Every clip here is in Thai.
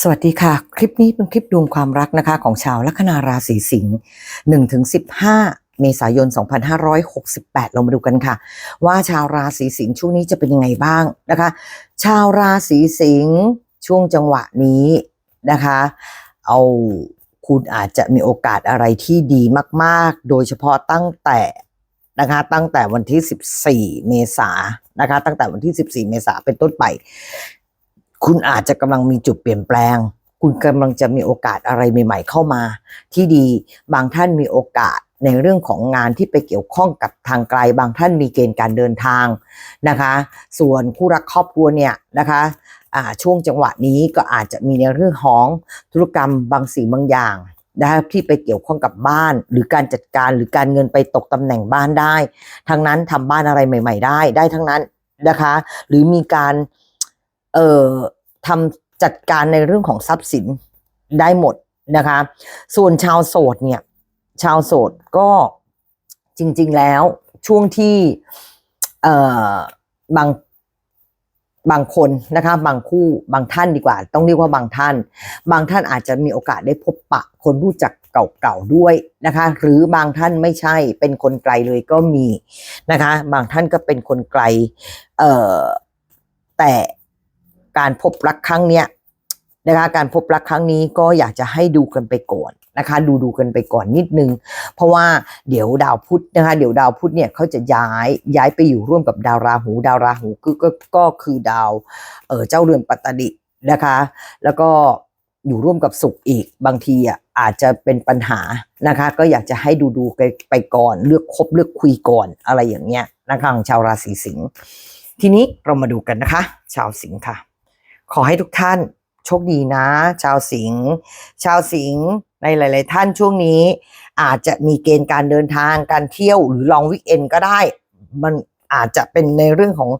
สวัสดีค่ะ คลิปนี้เป็นคลิปดวงความรักนะคะ ของชาวลัคนาราศีสิงห์1ถึง15เมษายน 2568 เรามาดูกันค่ะ ว่าชาวราศีสิงห์ช่วงนี้จะเป็นยังไงบ้างนะคะ ชาวราศีสิงห์ช่วงจังหวะนี้นะคะ เอาคุณอาจจะมีโอกาสอะไรที่ดีมาก ๆ โดยเฉพาะตั้งแต่นะคะตั้งแต่วันที่ 14 เมษานะคะ ตั้งแต่วันที่ 14 เมษาเป็นต้นไป คุณอาจจะกำลังมีจุดเปลี่ยนแปลง คุณกำลังจะมีโอกาสอะไรใหม่ ๆ เข้ามา ที่ดีบางท่านมีโอกาสในเรื่องของงานที่ไปเกี่ยวข้องกับทางไกล บางท่านมีเกณฑ์การเดินทางนะคะ ส่วนคู่รักครอบครัวเนี่ยนะคะช่วงจังหวะนี้ก็อาจจะมีในเรื่องของธุรกรรมบางสิ่งบางอย่างนะคะที่ไปเกี่ยวข้องกับบ้าน หรือการจัดการหรือการเงินไปตกตำแหน่งบ้านได้ ทั้งนั้นทำบ้านอะไรใหม่ ๆ ได้ได้ทั้งนั้นนะคะ หรือมีการ เอ่อทำจัดการในเรื่องของทรัพย์สินได้หมดนะคะ ส่วนชาวโสดเนี่ย ชาวโสดก็จริง ๆแล้วช่วงที่เอ่อบางบางคนนะคะบางคู่บางท่านดีกว่า ต้องเรียกว่าบางท่าน บางท่านอาจจะมีโอกาสได้พบปะ คนรู้จักเก่าๆด้วยนะคะ หรือบางท่านไม่ใช่เป็นคนไกลเลยก็มีนะคะ บางท่านก็เป็นคนไกล เอ่อแต่ การพบรักครั้งเนี้ยนะคะการพบรักครั้งนี้ก็อยากจะให้ดูกันไปก่อนนะคะ ดูดูกันไปก่อนนิดนึง เพราะว่าเดี๋ยวดาวพุธนะคะ เดี๋ยวดาวพุธเนี่ยเขาจะย้ายย้ายไปอยู่ร่วมกับดาวราหู ดาวราหูก็ก็ก็คือดาวเออเจ้าเรือนปัตตนินะคะ แล้วก็อยู่ร่วมกับสุขอีกบางทีอะอาจจะเป็นปัญหานะคะ ก็อยากจะให้ดูดูไปไปก่อน เลือกคบเลือกคุยก่อนอะไรอย่างเงี้ยนะคะของชาวราศีสิงห์ทีนี้เรามาดูกันนะคะ ชาวสิงห์ค่ะ ขอให้ทุกท่านโชคดีนะ ชาวสิงห์ชาวสิงห์ในหลาย ๆ ท่านช่วงนี้ อาจจะมีเกณฑ์การเดินทางการเที่ยวหรือลองวิกเอนก็ได้ มันอาจจะเป็นในเรื่องของ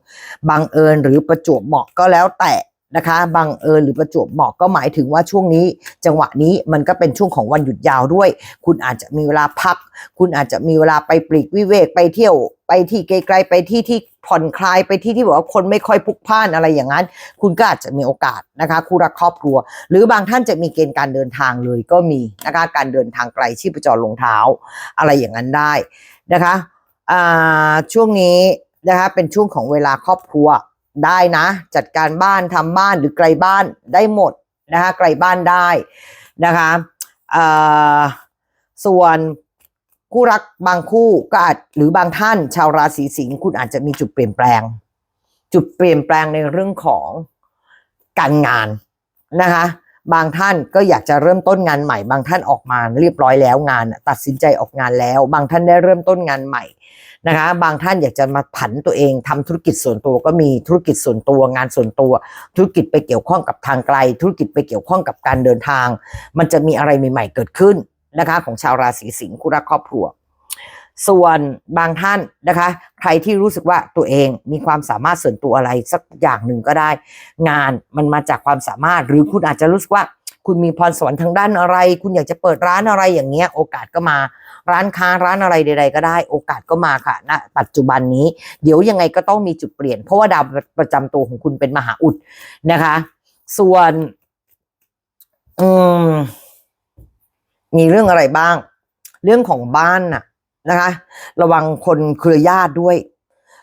บังเอิญหรือประจวบเหมาะก็แล้วแต่ นะคะบังเอิญหรือประจวบเหมาะก็หมายถึงว่าช่วงนี้จังหวะนี้มันก็เป็นช่วงของวันหยุดยาวด้วย คุณอาจจะมีเวลาพัก คุณอาจจะมีเวลาไปปลีกวิเวกไปเที่ยวไปที่ไกลๆไปที่ที่ผ่อนคลายไปที่ที่แบบว่าคนไม่ค่อยพลุกพล่านอะไรอย่างนั้น คุณก็อาจจะมีโอกาสนะคะคู่รักครอบครัว หรือบางท่านจะมีเกณฑ์การเดินทางเลยก็มีนะคะการเดินทางไกลชีพจรลงเท้า อะไรอย่างนั้นได้นะคะอ่าช่วงนี้นะคะเป็นช่วงของเวลาครอบครัว ได้นะ จัดการบ้านทำบ้านหรือไกลบ้านได้หมดนะคะไกลบ้านได้นะคะส่วนคู่รักบางคู่ก็อาจหรือบางท่านชาวราศีสิงห์คุณอาจจะมีจุดเปลี่ยนแปลง จุดเปลี่ยนแปลงในเรื่องของการงานนะคะบางท่านก็อยากจะเริ่มต้นงานใหม่ บางท่านออกมาเรียบร้อยแล้วงาน ตัดสินใจออกงานแล้ว บางท่านได้เริ่มต้นงานใหม่ นะคะบางท่านอยากจะมาผันตัวเองทำธุรกิจส่วนตัวก็มีธุรกิจส่วนตัวงานส่วนตัว ธุรกิจไปเกี่ยวข้องกับทางไกล ธุรกิจไปเกี่ยวข้องกับการเดินทาง มันจะมีอะไรใหม่ๆเกิดขึ้นนะคะของชาวราศีสิงห์คู่รักครอบครัว ส่วนบางท่านนะคะ ใครที่รู้สึกว่าตัวเองมีความสามารถส่วนตัวอะไรสักอย่างหนึ่งก็ได้ งานมันมาจากความสามารถหรือคุณอาจจะรู้สึกว่า คุณมีพรสวรรค์ทางด้านอะไร คุณอยากจะเปิดร้านอะไรอย่างเงี้ย โอกาสก็มา ร้านค้าร้านอะไรใด ๆ ก็ได้ โอกาสก็มาค่ะณปัจจุบันนี้ เดี๋ยวยังไงก็ต้องมีจุดเปลี่ยน เพราะว่าดาวประจำตัวของคุณเป็นมหาอุดนะคะ ส่วน อืมมีเรื่องอะไรบ้าง เรื่องของบ้านน่ะนะคะ ระวังคนเครือญาติด้วย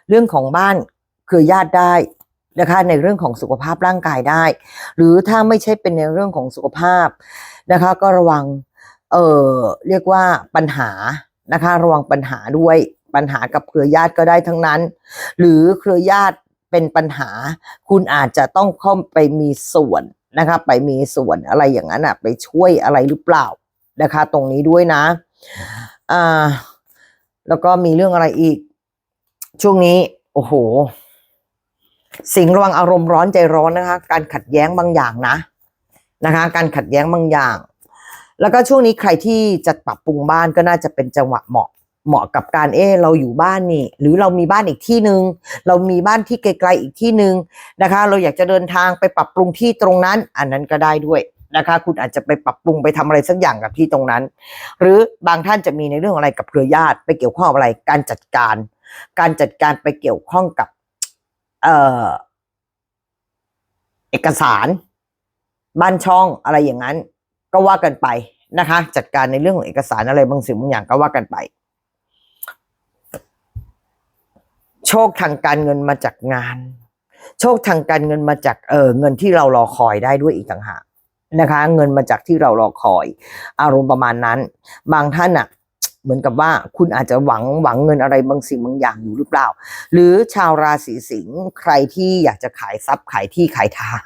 เรื่องของบ้านเครือญาติได้ นะคะในเรื่องของสุขภาพร่างกายได้ หรือถ้าไม่ใช่เป็นในเรื่องของสุขภาพนะคะ ก็ระวังเอ่อเรียกว่าปัญหานะคะ ระวังปัญหาด้วยปัญหากับเครือญาติก็ได้ทั้งนั้น หรือเครือญาติเป็นปัญหา คุณอาจจะต้องเข้าไปมีส่วนนะคะ ไปมีส่วนอะไรอย่างนั้นอะ ไปช่วยอะไรหรือเปล่านะคะ ตรงนี้ด้วยนะอ่าแล้วก็มีเรื่องอะไรอีก ช่วงนี้ โอ้โห สิงห์ระวังอารมณ์ร้อนใจร้อนนะคะ การขัดแย้งบางอย่างนะนะคะ การขัดแย้งบางอย่าง แล้วก็ช่วงนี้ใครที่จะปรับปรุงบ้านก็น่าจะเป็นจังหวะเหมาะเหมาะกับการเออเราอยู่บ้านนี่ หรือเรามีบ้านอีกที่หนึ่งเรามีบ้านที่ไกลๆอีกที่หนึ่งนะคะ เราอยากจะเดินทางไปปรับปรุงที่ตรงนั้น อันนั้นก็ได้ด้วยนะคะ คุณอาจจะไปปรับปรุงไปทำอะไรสักอย่างกับที่ตรงนั้น หรือบางท่านจะมีในเรื่องอะไรกับเครือญาติ ไปเกี่ยวข้องอะไรการจัดการ การจัดการไปเกี่ยวข้องกับ เอ่อ เอกสาร บ้านช่องอะไรอย่างนั้น ก็ว่ากันไปนะคะ จัดการในเรื่องของเอกสารอะไรบางสิ่งบางอย่างก็ว่ากันไป โชคทางการเงินมาจากงาน โชคทางการเงินมาจากเออเงินที่เรารอคอยได้ด้วยอีกต่างหากนะคะ เงินมาจากที่เรารอคอย อารมณ์ประมาณนั้น บางท่านอะ เหมือนกับว่าคุณอาจจะหวังหวังเงินอะไรบางสิ่งบางอย่างอยู่หรือเปล่า หรือชาวราศีสิงห์ใครที่อยากจะขายทรัพย์ขายที่ขายทาง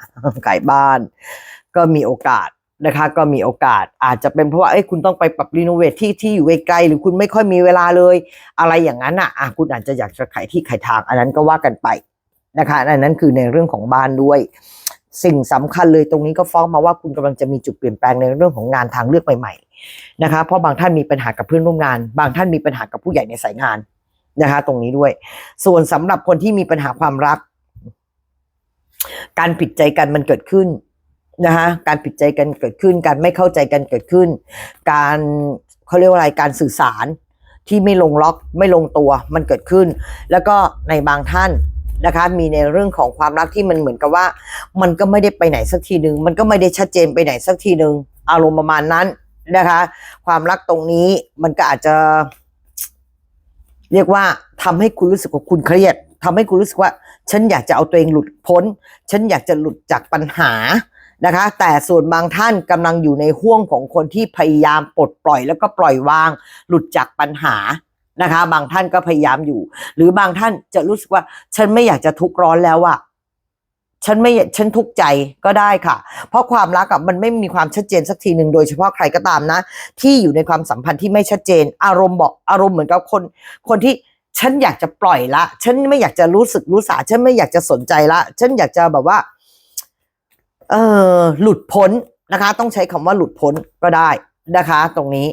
ขายบ้าน ก็มีโอกาสนะคะก็มีโอกาสอาจจะเป็นเพราะว่าเอ้ยคุณต้องไปปรับรีโนเวทที่ที่อยู่ไกลๆหรือคุณไม่ค่อยมีเวลาเลย อะไรอย่างนั้นอะอะคุณอาจจะอยากจะขายที่ขายทาง อันนั้นก็ว่ากันไปนะคะอันนั้นคือในเรื่องของบ้านด้วย สิ่งสำคัญเลยตรงนี้ก็ฟ้องมาว่าคุณกำลังจะมีจุดเปลี่ยนแปลงในเรื่องของงานทางเลือกใหม่ๆนะคะเพราะบางท่านมีปัญหากับเพื่อนร่วมงาน บางท่านมีปัญหากับผู้ใหญ่ในสายงานนะคะตรงนี้ด้วย ส่วนสำหรับคนที่มีปัญหาความรัก การผิดใจกันมันเกิดขึ้นนะคะการผิดใจกันเกิดขึ้น การไม่เข้าใจกันเกิดขึ้น การเขาเรียกว่าอะไรการสื่อสารที่ไม่ลงล็อกไม่ลงตัวมันเกิดขึ้น แล้วก็ในบางท่าน นะคะ มีในเรื่องของความรักที่มันเหมือนกับว่า มันก็ไม่ได้ไปไหนสักทีหนึ่งมันก็ไม่ได้ชัดเจนไปไหนสักทีหนึ่งอารมณ์ประมาณนั้นนะคะ ความรักตรงนี้มันก็อาจจะ เรียกว่าทำให้คุณรู้สึกว่าคุณเครียดทำให้คุณรู้สึกว่า ฉันอยากจะเอาตัวเองหลุดพ้น ฉันอยากจะหลุดจากปัญหานะคะ แต่ส่วนบางท่านกำลังอยู่ในห่วงของคนที่พยายามปลดปล่อยแล้วก็ปล่อยวาง หลุดจากปัญหา นะคะ บางท่านก็พยายามอยู่ หรือบางท่านจะรู้สึกว่า ฉันไม่อยากจะทุกข์ร้อนแล้วอะฉันไม่ฉันทุกข์ใจก็ได้ค่ะ เพราะความรักอะมันไม่มีความชัดเจนสักทีหนึ่งโดยเฉพาะใครก็ตามนะ ที่อยู่ในความสัมพันธ์ที่ไม่ชัดเจน อารมณ์บอกอารมณ์เหมือนกับคน คนที่ฉันอยากจะปล่อยละ ฉันไม่อยากจะรู้สึกรู้สา ฉันไม่อยากจะสนใจละ ฉันอยากจะแบบว่า เออหลุดพ้นนะคะ ต้องใช้คำว่าหลุดพ้นก็ได้ นะคะ ตรงนี้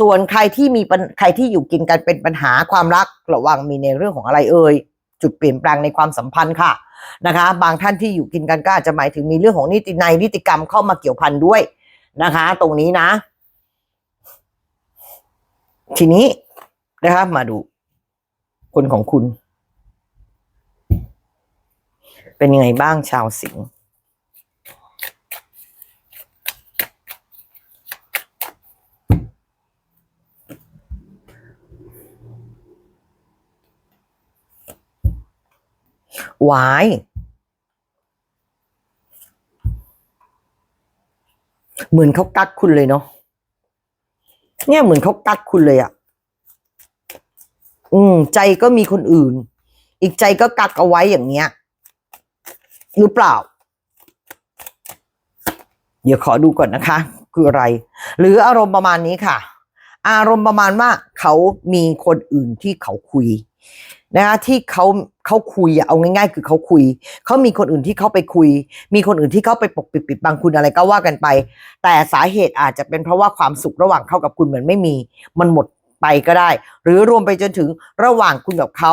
ส่วนใครที่มีปัญใครที่อยู่กินกันเป็นปัญหาความรักระวังมีในเรื่องของอะไรเอ่ยจุดเปลี่ยนแปลงในความสัมพันธ์ค่ะนะคะ บางท่านที่อยู่กินกันก็อาจจะหมายถึงมีเรื่องของนิติในนิติกรรมเข้ามาเกี่ยวพันด้วยนะคะ ตรงนี้นะ ทีนี้นะครับมาดู คนของคุณ เป็นยังไงบ้างชาวสิงห์ ไวายเหมือนเขากักคุณเลยเนาะเนี่ยเหมือนเขากักคุณเลยอะ่ะ อืม ใจก็มีคนอื่น อีกใจก็กักเอาไว้อย่างเงี้ย หรือเปล่า เดี๋ยวขอดูก่อนนะคะ คืออะไร หรืออารมณ์ประมาณนี้ค่ะ อารมณ์ประมาณว่าเขามีคนอื่นที่เขาคุย นะคะที่เขาเขาคุยเอาง่ายๆ คือเขาคุย เขามีคนอื่นที่เขาไปคุย มีคนอื่นที่เขาไปปกปิดปิดบังคุณอะไรก็ว่ากันไป แต่สาเหตุอาจจะเป็นเพราะว่าความสุขระหว่างเขากับคุณเหมือนไม่มี มันหมดไปก็ได้ หรือรวมไปจนถึงระหว่างคุณกับเขา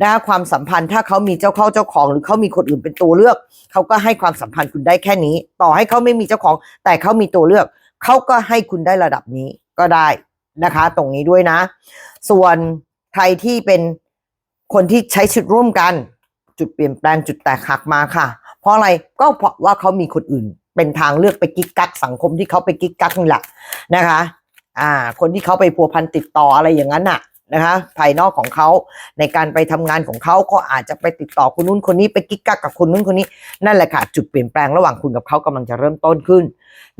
นะคะความสัมพันธ์ถ้าเขามีเจ้าเข้าเจ้าของ หรือเขามีคนอื่นเป็นตัวเลือก เขาก็ให้ความสัมพันธ์คุณได้แค่นี้ ต่อให้เขาไม่มีเจ้าของ แต่เขามีตัวเลือก เขาก็ให้คุณได้ระดับนี้ก็ได้นะคะ ตรงนี้ด้วยนะ ส่วนใครที่เป็น คนที่ใช้ชีวิตร่วมกัน จุดเปลี่ยนแปลงจุดแตกหักมาค่ะ เพราะอะไรก็เพราะว่าเขามีคนอื่น เป็นทางเลือกไปกิ๊กกักสังคมที่เขาไปกิ๊กกักนี่แหละนะคะ อ่า คนที่เขาไปพัวพันติดต่ออะไรอย่างนั้นน่ะนะคะภายนอกของเขาในการไปทำงานของเขาก็อาจจะไปติดต่อคนนู้นคนนี้ไปกิ๊กกักกับคนนู้นคนนี้ นั่นแหละค่ะ จุดเปลี่ยนแปลงระหว่างคุณกับเขากำลังจะเริ่มต้นขึ้น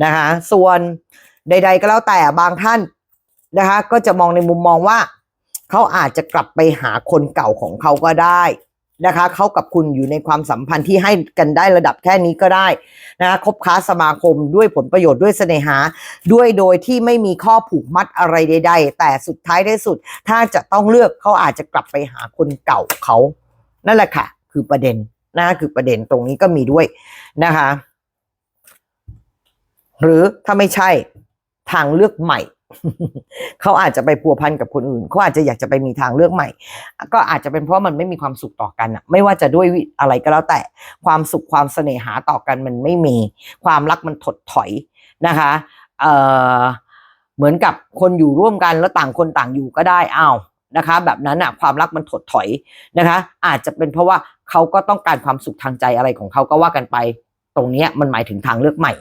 นะคะส่วนใด ๆ ก็แล้วแต่บางท่านนะคะก็จะมองในมุมมองว่า เขาอาจจะกลับไปหาคนเก่าของเขาก็ได้นะคะเขากับคุณอยู่ในความสัมพันธ์ที่ให้กันได้ระดับแค่นี้ก็ได้นะคะคบค้าสมาคมด้วยผลประโยชน์ด้วยเสน่หา ด้วยโดยที่ไม่มีข้อผูกมัดอะไรใด ๆ แต่สุดท้ายได้สุด ถ้าจะต้องเลือกเขาอาจจะกลับไปหาคนเก่าเขา นั่นแหละค่ะ คือประเด็นนะคือประเด็นตรงนี้ก็มีด้วยนะคะ หรือถ้าไม่ใช่ทางเลือกใหม่ เขาอาจจะไปพัวพันกับคนอื่น เขาอาจจะอยากจะไปมีทางเลือกใหม่ ก็อาจจะเป็นเพราะมันไม่มีความสุขต่อกันอะไม่ว่าจะด้วยอะไรก็แล้วแต่ความสุขความเสน่หาต่อกันมันไม่มี ความรักมันถดถอยนะคะเอ่อเหมือนกับคนอยู่ร่วมกันแล้วต่างคนต่างอยู่ก็ได้อ้าวนะคะ แบบนั้นอะความรักมันถดถอยนะคะ อาจจะเป็นเพราะว่าเขาก็ต้องการความสุขทางใจอะไรของเขาก็ว่ากันไป ตรงนี้มันหมายถึงทางเลือกใหม่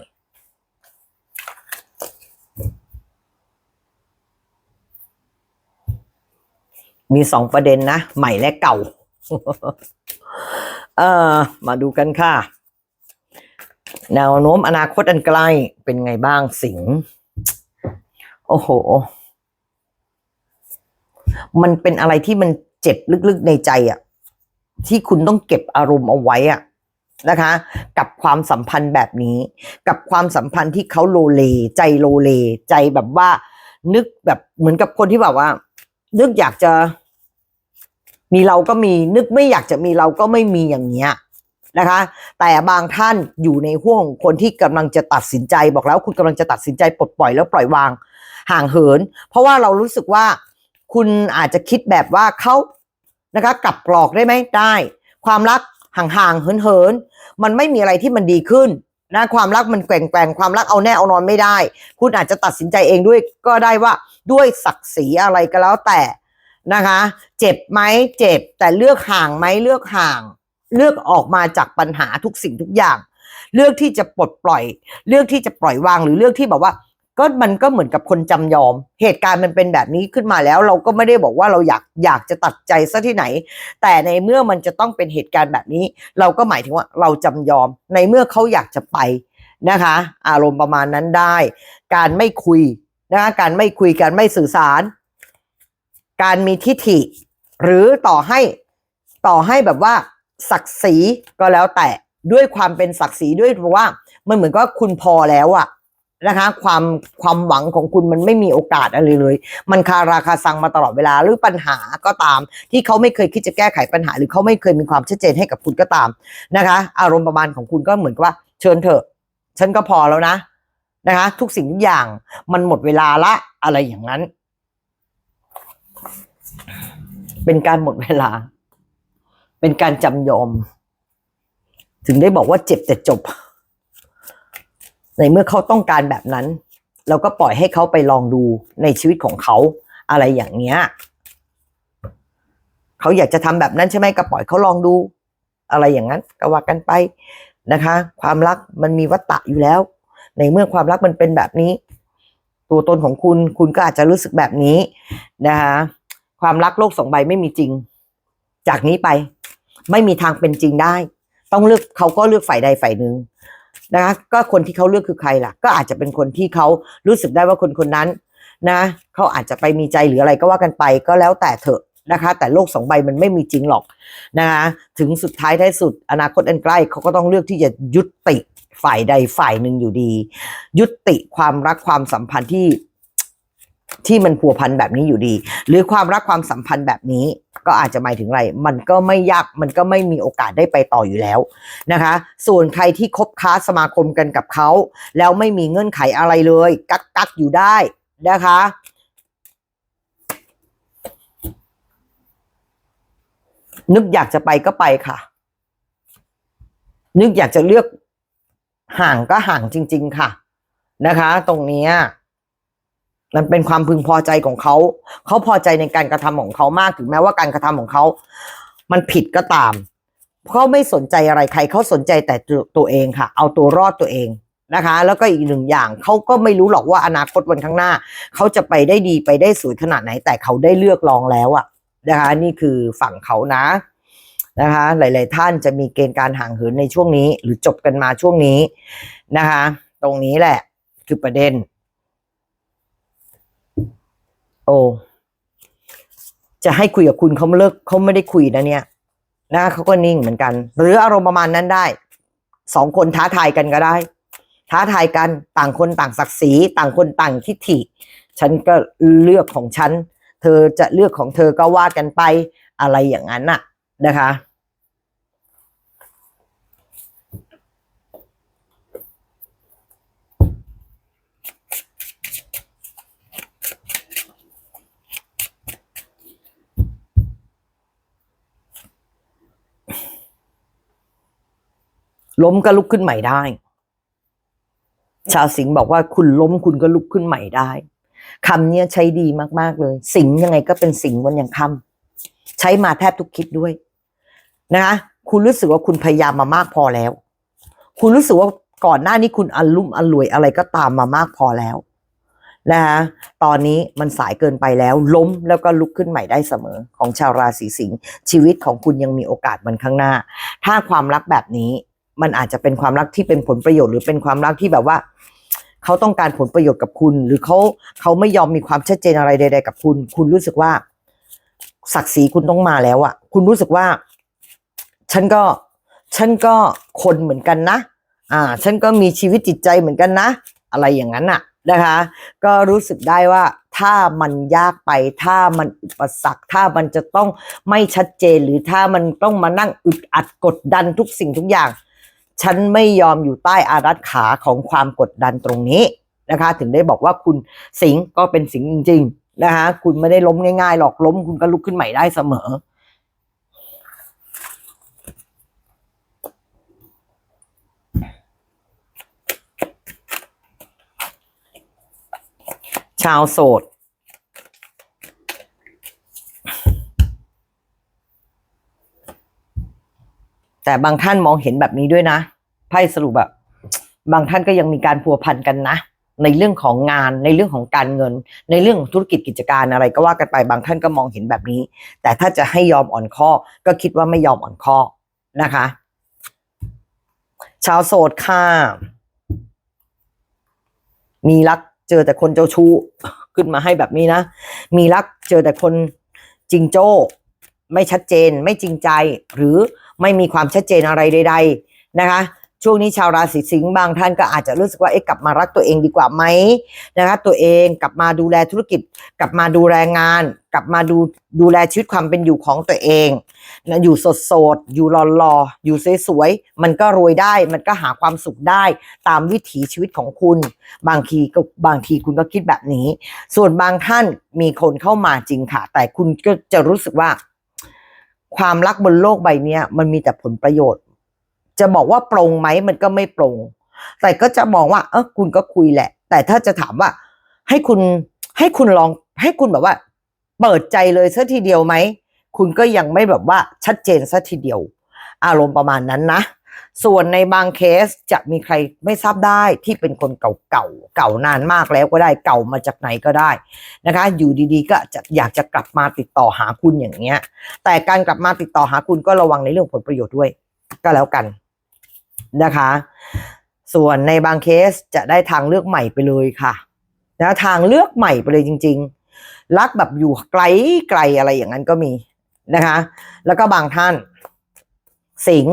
มีสองประเด็นนะ ใหม่และเก่า เออมาดูกันค่ะ แนวโน้มอนาคตอันใกล้เป็นไงบ้างสิงห์โอ้โห มันเป็นอะไรที่มันเจ็บลึกๆในใจอะที่คุณต้องเก็บอารมณ์เอาไว้อะนะคะ กับความสัมพันธ์แบบนี้ กับความสัมพันธ์ที่เขาโลเล ใจโลเล ใจแบบว่า นึกแบบเหมือนกับคนที่แบบว่า นึกอยากจะ มีเราก็มีนึกไม่อยากจะมีเราก็ไม่มีอย่างเงี้ยนะคะ แต่บางท่านอยู่ในห่วงของคนที่กำลังจะตัดสินใจบอกแล้ว คุณกำลังจะตัดสินใจปลดปล่อยแล้วปล่อยวางห่างเหิน เพราะว่าเรารู้สึกว่าคุณอาจจะคิดแบบว่าเขานะคะกลับกรอกได้ไหมได้ ความรักห่างๆเหินๆมันไม่มีอะไรที่มันดีขึ้นนะความรักมันแกว่งๆความรักเอาแน่เอานอนไม่ได้ คุณอาจจะตัดสินใจเองด้วยก็ได้ว่าด้วยศักดิ์ศรีอะไรก็แล้วแต่ นะคะ เจ็บไหมเจ็บ แต่เลือกห่างไหมเลือกห่าง เลือกออกมาจากปัญหาทุกสิ่งทุกอย่าง เลือกที่จะปลดปล่อย เลือกที่จะปล่อยวางหรือเลือกที่แบบว่า ก็มันก็เหมือนกับคนจำยอม เหตุการณ์มันเป็นแบบนี้ขึ้นมาแล้ว เราก็ไม่ได้บอกว่าเราอยากอยากจะตัดใจซะที่ไหน แต่ในเมื่อมันจะต้องเป็นเหตุการณ์แบบนี้ เราก็หมายถึงว่าเราจำยอม ในเมื่อเขาอยากจะไปนะคะ อารมณ์ประมาณนั้นได้ การไม่คุยนะคะการไม่คุยการไม่สื่อสาร การมีทิฐิ หรือต่อให้ต่อให้แบบว่า ศักดิ์ศรีก็แล้วแต่ด้วยความเป็นศักดิ์ศรีด้วยเพราะว่า มันเหมือนกับคุณพอแล้วอะนะคะ ความความหวังของคุณมันไม่มีโอกาสอะไรเลย มันคาราคาซังมาตลอดเวลาหรือปัญหาก็ตาม ที่เขาไม่เคยคิดจะแก้ไขปัญหา หรือเขาไม่เคยมีความชัดเจนให้กับคุณก็ตามนะคะ อารมณ์ประมาณของคุณก็เหมือนกับว่าเชิญเถอะ ฉันก็พอแล้วนะนะคะ ทุกสิ่งทุกอย่างมันหมดเวลาละอะไรอย่างนั้น เป็นการหมดเวลา เป็นการจำยอม ถึงได้บอกว่าเจ็บแต่จบ ในเมื่อเขาต้องการแบบนั้น เราก็ปล่อยให้เขาไปลองดูในชีวิตของเขาอะไรอย่างเงี้ยเขาอยากจะทำแบบนั้นใช่ไหมก็ปล่อยเขาลองดู อะไรอย่างนั้นก็ว่ากันไปนะคะ ความรักมันมีวัตตะอยู่แล้ว ในเมื่อความรักมันเป็นแบบนี้ ตัวตนของคุณคุณก็อาจจะรู้สึกแบบนี้นะคะ ความรักโลกสองใบไม่มีจริง จากนี้ไป ไม่มีทางเป็นจริงได้ ต้องเลือกเขาก็เลือกฝ่ายใดฝ่ายหนึ่งนะคะ ก็คนที่เขาเลือกคือใครล่ะ ก็อาจจะเป็นคนที่เขารู้สึกได้ว่าคนคนนั้น นะเขาอาจจะไปมีใจหรืออะไรก็ว่ากันไป ก็แล้วแต่เถอะนะคะ แต่โลกสองใบมันไม่มีจริงหรอกนะคะถึงสุดท้ายท้ายสุด อนาคตอันใกล้เขาก็ต้องเลือกที่จะยุติฝ่ายใดฝ่ายหนึ่งอยู่ดี ยุติความรักความสัมพันธ์ที่ ที่มันพัวพันแบบนี้อยู่ดี หรือความรักความสัมพันธ์แบบนี้ก็อาจจะหมายถึงอะไร มันก็ไม่ยากมันก็ไม่มีโอกาสได้ไปต่ออยู่แล้วนะคะ ส่วนใครที่คบค้าสมาคมกันกับเขา แล้วไม่มีเงื่อนไขอะไรเลย กักกักอยู่ได้นะคะนึกอยากจะไปก็ไปค่ะ นึกอยากจะเลือกห่างก็ห่างจริง ๆ ค่ะ นะคะ ตรงนี้ มันเป็นความพึงพอใจของเขา เขาพอใจในการกระทำของเขามากถึงแม้ว่าการกระทำของเขา มันผิดก็ตามเขาไม่สนใจอะไรใครเขาสนใจแต่ตัวตัวเองค่ะ เอาตัวรอดตัวเองนะคะ แล้วก็อีกหนึ่งอย่างเขาก็ไม่รู้หรอกว่าอนาคตวันข้างหน้าเขาจะไปได้ดีไปได้สวยขนาดไหน แต่เขาได้เลือกลองแล้วอะนะคะนี่คือฝั่งเขานะนะคะ หลาย ๆ ท่านจะมีเกณฑ์การห่างเหินในช่วงนี้ หรือจบกันมาช่วงนี้นะคะ ตรงนี้แหละคือประเด็น โอ้จะให้คุยกับคุณเขาไม่เลิกเขาไม่ได้คุยนะเนี่ยนะเขาก็นิ่งเหมือนกัน หรืออารมณ์ประมาณนั้นได้สองคนท้าทายกันก็ได้ ท้าทายกันต่างคนต่างศักดิ์ศรีต่างคนต่างทิฐิ ฉันก็เลือกของฉัน เธอจะเลือกของเธอก็ว่ากันไปอะไรอย่างนั้นน่ะนะคะ ล้มก็ลุกขึ้นใหม่ได้ ชาวสิงห์บอกว่าคุณล้มคุณก็ลุกขึ้นใหม่ได้คำเนี้ยใช้ดีมาก ๆ เลย สิงยังไงก็เป็นสิงวันยังคำใช้มาแทบทุกคิดด้วย นะคะคุณรู้สึกว่าคุณพยายามมามากพอแล้ว คุณรู้สึกว่าก่อนหน้านี้คุณอารมุ่มอรวยอะไรก็ตามมามากพอแล้วนะคะตอนนี้มันสายเกินไปแล้ว ล้มแล้วก็ลุกขึ้นใหม่ได้เสมอ ของชาวราศีสิงห์ชีวิตของคุณยังมีโอกาสมันข้างหน้า ถ้าความรักแบบนี้ มันอาจจะเป็นความรักที่เป็นผลประโยชน์หรือเป็นความรักที่แบบว่า เขาต้องการผลประโยชน์กับคุณ หรือเขาเขาไม่ยอมมีความชัดเจนอะไรใด ๆ กับคุณ คุณรู้สึกว่า ศักดิ์ศรีคุณต้องมาแล้วอะคุณรู้สึกว่า ฉันก็ ฉันก็คนเหมือนกันนะอ่า ฉันก็มีชีวิตจิตใจเหมือนกันนะ อะไรอย่างนั้นอะนะคะ ก็รู้สึกได้ว่าถ้ามันยากไป ถ้ามันอุปสรรค ถ้ามันจะต้องไม่ชัดเจนหรือถ้ามันต้องมานั่งอึดอัดกดดันทุกสิ่งทุกอย่าง ฉันไม่ยอมอยู่ใต้อารัดขาของความกดดันตรงนี้นะคะ ถึงได้บอกว่าคุณสิงห์ก็เป็นสิงห์จริงๆนะคะ คุณไม่ได้ล้มง่ายๆหรอกล้มคุณก็ลุกขึ้นใหม่ได้เสมอชาวโสด แต่บางท่านมองเห็นแบบนี้ด้วยนะไพ่สรุปแบบบางท่านก็ยังมีการพัวพันกันนะ ในเรื่องของงานในเรื่องของการเงิน ในเรื่องของธุรกิจกิจการอะไรก็ว่ากันไปบางท่านก็มองเห็นแบบนี้ แต่ถ้าจะให้ยอมอ่อนข้อ ก็คิดว่าไม่ยอมอ่อนข้อนะคะ ชาวโสดค่ะมีรักเจอแต่คนเจ้าชู้ขึ้นมาให้แบบนี้นะ มีรักเจอแต่คนจริงโจ้ ไม่ชัดเจนไม่จริงใจหรือ ไม่มีความชัดเจนอะไรใด ๆนะคะ ช่วงนี้ชาวราศีสิงห์บางท่านก็อาจจะรู้สึกว่าเอ๊ะกลับมารักตัวเองดีกว่าไหมนะคะตัวเองกลับมาดูแลธุรกิจ กลับมาดูแลงาน กลับมาดูดูแลชีวิตความเป็นอยู่ของตัวเองนะอยู่สดสดๆอยู่หล่อๆอยู่สวยๆมันก็รวยได้ มันก็หาความสุขได้ตามวิถีชีวิตของคุณ บางทีก็บางทีคุณก็คิดแบบนี้ ส่วนบางท่านมีคนเข้ามาจริงค่ะ แต่คุณก็จะรู้สึกว่า ความรักบนโลกใบเนี้ยมันมีแต่ผลประโยชน์ จะบอกว่าปรงไหมมันก็ไม่ปรงแต่ก็จะมองว่า เออคุณก็คุยแหละ แต่ถ้าจะถามว่า ให้คุณให้คุณลอง ให้คุณแบบว่า เปิดใจเลยซะทีเดียวไหม คุณก็ยังไม่แบบว่าชัดเจนซะทีเดียว อารมณ์ประมาณนั้นนะ ส่วนในบางเคสจะมีใครไม่ทราบได้ที่เป็นคนเก่าๆเก่านานมากแล้วก็ได้เก่ามาจากไหนก็ได้นะคะ อยู่ดีๆ ก็จะอยากจะกลับมาติดต่อหาคุณอย่างเงี้ย แต่การกลับมาติดต่อหาคุณก็ระวังในเรื่องผลประโยชน์ด้วย ก็แล้วกันนะคะ ส่วนในบางเคสจะได้ทางเลือกใหม่ไปเลยค่ะนะทางเลือกใหม่ไปเลยจริง ๆ รักแบบอยู่ไกลไกลอะไรอย่างนั้นก็มีนะคะ แล้วก็บางท่าน สิง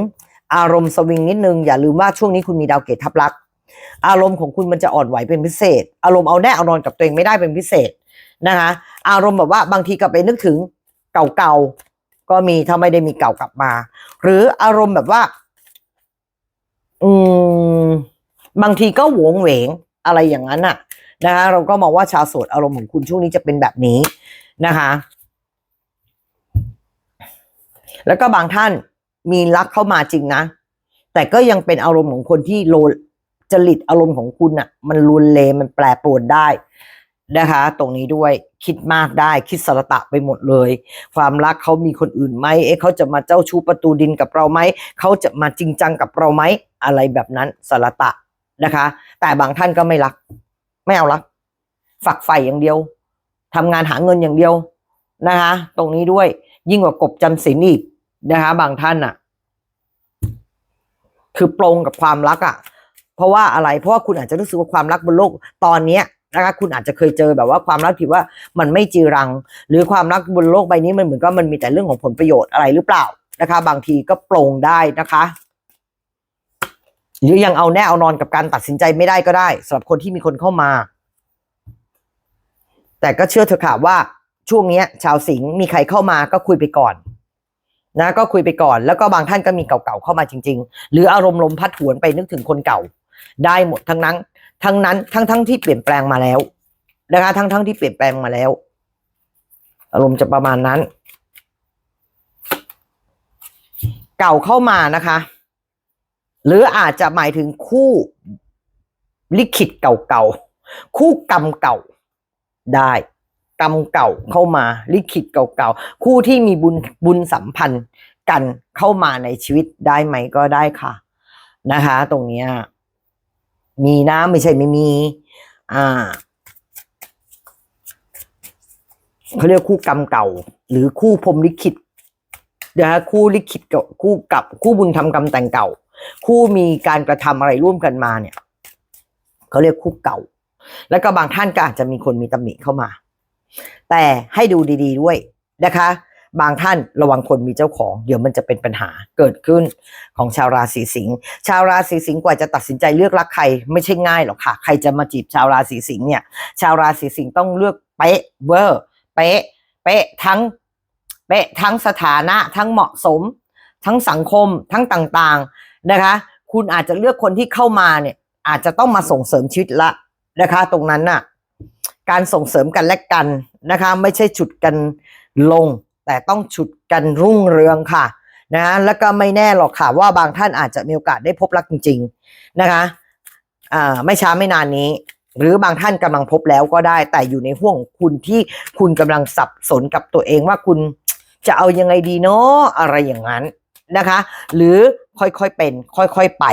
อารมณ์สวิงนิดนึง อย่าลืมว่าช่วงนี้คุณมีดาวเกตทับลัก อารมณ์ของคุณมันจะอ่อนไหวเป็นพิเศษ อารมณ์เอาแน่เอานอนกับตัวเองไม่ได้เป็นพิเศษนะคะอารมณ์แบบว่าบางทีกลับไปนึกถึงเก่าๆก็มีถ้าไม่ได้มีเก่ากลับมา หรืออารมณ์แบบว่า อืมบางทีก็หวงเหวงอะไรอย่างนั้นน่ะนะคะเราก็มองว่าชาวโสดอารมณ์ของคุณช่วงนี้จะเป็นแบบนี้นะคะ แล้วก็บางท่าน มีรักเข้ามาจริงนะ แต่ก็ยังเป็นอารมณ์ของคนที่โลจริตอารมณ์ของคุณอะมันรุนเลมันแปรปรวนได้นะคะ ตรงนี้ด้วยคิดมากได้คิดสารตะไปหมดเลย ความรักเขามีคนอื่นไหมเอ๊ะเขาจะมาเจ้าชู้ประตูดินกับเราไหมเขาจะมาจริงจังกับเราไหมอะไรแบบนั้นสารตะนะคะ แต่บางท่านก็ไม่รัก ไม่เอารัก ฝักใฝ่อย่างเดียวทำงานหาเงินอย่างเดียวนะคะ ตรงนี้ด้วยยิ่งกว่ากบจำศีลอีก นะคะบางท่านอะคือปรงกับความรักอะเพราะว่าอะไร เพราะว่าคุณอาจจะรู้สึกว่าความรักบนโลกตอนเนี้ยนะคะคุณอาจจะเคยเจอแบบว่าความรักที่ว่ามันไม่จีรัง หรือความรักบนโลกใบนี้มันเหมือนกับมันมีแต่เรื่องของผลประโยชน์อะไรหรือเปล่านะคะ บางทีก็ปรงได้นะคะหรือยังเอาแน่เอานอนกับการตัดสินใจไม่ได้ก็ได้สำหรับคนที่มีคนเข้ามา แต่ก็เชื่อเถอะค่ะว่าช่วงนี้ชาวสิงห์มีใครเข้ามาก็คุยไปก่อน นะก็คุยไปก่อน แล้วก็บางท่านก็มีเก่าๆเข้ามาจริง ๆ หรืออารมณ์ลมพัดหวนไปนึกถึงคนเก่า ได้หมดทั้งนั้น ทั้งนั้นทั้งทั้งที่เปลี่ยนแปลงมาแล้วนะคะทั้งทั้งที่เปลี่ยนแปลงมาแล้ว อารมณ์จะประมาณนั้น เก่าเข้ามานะคะ หรืออาจจะหมายถึงคู่ลิขิตเก่าๆคู่กรรมเก่าได้ กรรมเก่าเข้ามาลิขิตเก่าๆ คู่ที่มีบุญบุญสัมพันธ์กันเข้ามาในชีวิตได้ไหมก็ได้ค่ะ นะคะ ตรงเนี้ยมีนะไม่ใช่ไม่มี อ่าเขาเรียกคู่กรรมเก่า หรือคู่พรมลิขิตนะฮะคู่ลิขิตกับคู่กับคู่บุญทำกรรมแต่งเก่า คู่มีการกระทำอะไรร่วมกันมาเนี่ยเขาเรียกคู่เก่า แล้วก็บางท่านก็อาจจะมีคนมีตำหนิเข้ามา แต่ให้ดูดีๆด้วยนะคะ บางท่านระวังคนมีเจ้าของ เดี๋ยวมันจะเป็นปัญหาเกิดขึ้นของชาวราศีสิงห์ชาวราศีสิงห์กว่าจะตัดสินใจเลือกรักใคร ไม่ใช่ง่ายหรอกค่ะ ใครจะมาจีบชาวราศีสิงห์เนี่ย ชาวราศีสิงห์ต้องเลือกเป๊ะเวอร์เป๊ะเป๊ะทั้งเป๊ะทั้งสถานะทั้งเหมาะสม ทั้งสังคมทั้งต่างๆนะคะ คุณอาจจะเลือกคนที่เข้ามาเนี่ยอาจจะต้องมาส่งเสริมชีวิตละนะคะ ตรงนั้นน่ะ การส่งเสริมกันและกันนะคะ ไม่ใช่ฉุดกันลง แต่ต้องฉุดกันรุ่งเรืองค่ะนะแล้วก็ไม่แน่หรอกค่ะว่าบางท่านอาจจะมีโอกาสได้พบรักจริง ๆนะคะอ่าไม่ช้าไม่นานนี้ หรือบางท่านกำลังพบแล้วก็ได้ แต่อยู่ในห่วงคุณที่คุณกำลังสับสนกับตัวเองว่าคุณจะเอายังไงดีเนาะอะไรอย่างนั้นนะคะ หรือค่อยๆเป็น ค่อยๆไป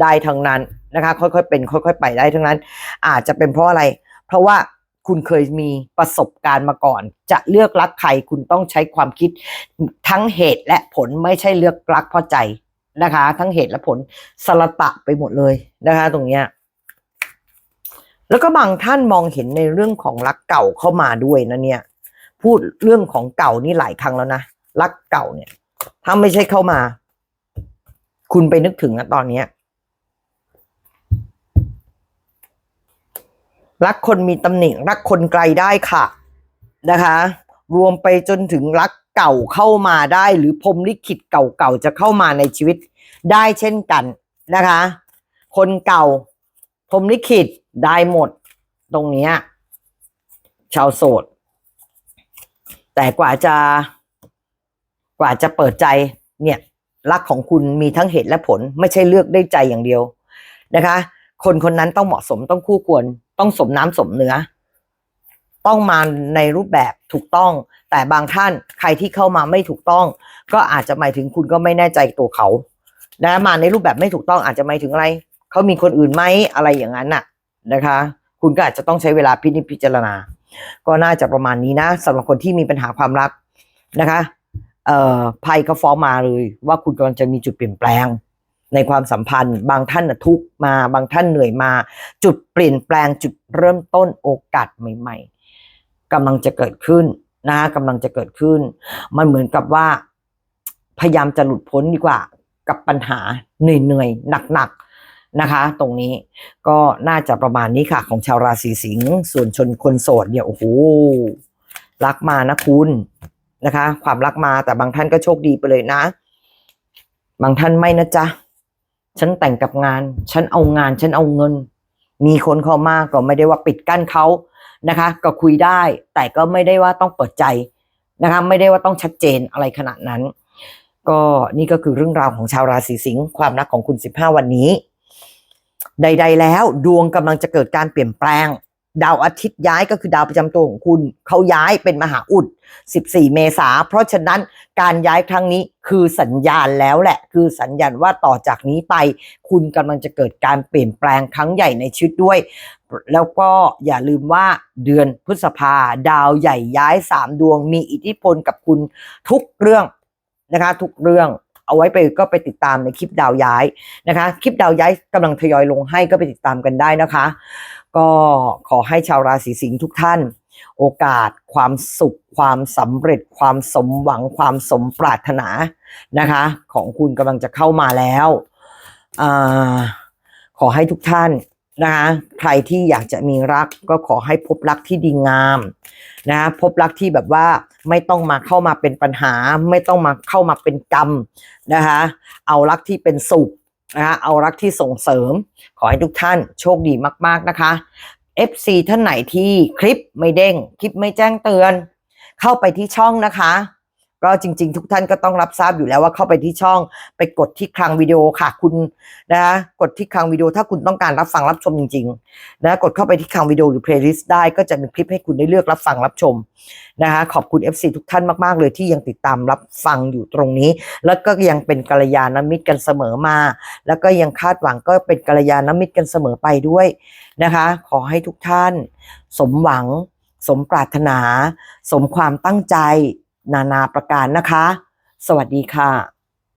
ได้ทั้งนั้นนะคะ ค่อยๆเป็น ค่อย ๆ ไปได้ทั้งนั้น อาจจะเป็นเพราะอะไร เพราะว่า คุณเคยมีประสบการณ์มาก่อน จะเลือกรักใครคุณต้องใช้ความคิดทั้งเหตุและผลไม่ใช่เลือกรักเพราะใจนะคะ ทั้งเหตุและผลสละตะไปหมดเลยนะคะ ตรงเนี้ยแล้วก็บางท่านมองเห็นในเรื่องของรักเก่าเข้ามาด้วยนะเนี่ย พูดเรื่องของเก่านี่หลายครั้งแล้วนะรักเก่าเนี่ย ถ้าไม่ใช่เข้ามา คุณไปนึกถึงอะตอนเนี้ย รักคนมีตำหนิรักคนไกลได้ค่ะนะคะ รวมไปจนถึงรักเก่าเข้ามาได้ หรือพรมลิขิตเก่าๆจะเข้ามาในชีวิตได้เช่นกันนะคะ คนเก่าพรมลิขิตได้หมดตรงนี้ชาวโสด แต่กว่าจะกว่าจะเปิดใจเนี่ยรักของคุณมีทั้งเหตุและผลไม่ใช่เลือกได้ใจอย่างเดียวนะคะ คนคนนั้นต้องเหมาะสมต้องคู่ควร ต้องสมน้ำสมเนื้อ ต้องมาในรูปแบบถูกต้อง แต่บางท่านใครที่เข้ามาไม่ถูกต้อง ก็อาจจะหมายถึงคุณก็ไม่แน่ใจตัวเขานะมาในรูปแบบไม่ถูกต้องอาจจะหมายถึงอะไรเขามีคนอื่นไหมอะไรอย่างนั้นน่ะนะคะ คุณก็อาจจะต้องใช้เวลาพินิจพิจารณา ก็น่าจะประมาณนี้นะสำหรับคนที่มีปัญหาความรักนะคะ เอ่อไพ่ก็ฟ้องมาเลยว่าคุณกำลังจะมีจุดเปลี่ยนแปลง ในความสัมพันธ์ บางท่านทุกมา บางท่านเหนื่อยมา จุดเปลี่ยนแปลงจุดเริ่มต้นโอกาสใหม่ ๆกำลังจะเกิดขึ้นนะกำลังจะเกิดขึ้น มันเหมือนกับว่า พยายามจะหลุดพ้นดีกว่า กับปัญหาเหนื่อยๆหนักๆนะคะ ตรงนี้ก็น่าจะประมาณนี้ค่ะ ของชาวราศีสิงห์ส่วนชนคนโสดเนี่ยโอ้โหรักมานะคุณนะคะ ความรักมาแต่บางท่านก็โชคดีไปเลยนะ บางท่านไม่นะจ๊ะ ฉันแต่งกับงาน ฉันเอางาน ฉันเอาเงิน มีคนเข้ามาก็ไม่ได้ว่าปิดกั้นเขานะคะ ก็คุยได้ แต่ก็ไม่ได้ว่าต้องเปิดใจนะคะ ไม่ได้ว่าต้องชัดเจนอะไรขนาดนั้น ก็นี่ก็คือเรื่องราวของชาวราศีสิงห์ความรักของคุณ 15 วันนี้ ใด ๆ แล้ว ดวงกำลังจะเกิดการเปลี่ยนแปลง ดาวอาทิตย์ย้ายก็คือดาวประจำตัวของคุณ เขาย้ายเป็นมหาอุด 14 เมษาเพราะฉะนั้นการย้ายครั้งนี้คือสัญญาณแล้วแหละ คือสัญญาณว่าต่อจากนี้ไป คุณกำลังจะเกิดการเปลี่ยนแปลงครั้งใหญ่ในชีวิตด้วย แล้วก็อย่าลืมว่าเดือนพฤษภา ดาวใหญ่ย้าย 3 ดวง มีอิทธิพลกับคุณทุกเรื่องนะคะ ทุกเรื่องเอาไว้ไปก็ไปติดตามในคลิปดาวย้ายนะคะ คลิปดาวย้ายกำลังทยอยลงให้ก็ไปติดตามกันได้นะคะ ก็ขอให้ชาวราศีสิงห์ทุกท่าน โอกาส ความสุข ความสำเร็จ ความสมหวัง ความสมปรารถนานะคะ ของคุณกำลังจะเข้ามาแล้วอขอให้ทุกท่านนะคะใครที่อยากจะมีรักก็ขอให้พบรักที่ดีงามนะพบรักที่แบบว่าไม่ต้องมาเข้ามาเป็นปัญหา ไม่ต้องมาเข้ามาเป็นกรรมนะคะเอารักที่เป็นสุข นะคะเอารักที่ส่งเสริม ขอให้ทุกท่านโชคดีมาก ๆนะคะ FC ท่านไหนที่คลิปไม่เด้ง คลิปไม่แจ้งเตือน เข้าไปที่ช่องนะคะ ก็จริง ๆ ทุกท่านก็ต้องรับทราบอยู่แล้วว่าเข้าไปที่ช่องไปกดที่คลังวิดีโอค่ะ คุณนะคะกดที่คลังวิดีโอถ้าคุณต้องการรับฟังรับชมจริงๆนะกดเข้าไปที่คลังวิดีโอหรือเพลย์ลิสต์ได้ก็จะมีคลิปให้คุณได้เลือกรับฟังรับชมนะคะขอบคุณ FC ทุกท่านมากๆ เลยที่ยังติดตามรับฟังอยู่ตรงนี้ แล้วก็ยังเป็นกัลยาณมิตรกันเสมอมา แล้วก็ยังคาดหวังก็เป็นกัลยาณมิตรกันเสมอไปด้วยนะคะ ขอให้ทุกท่าน สมหวัง สมปรารถนา สมความตั้งใจ นานาประการนะคะ สวัสดีค่ะ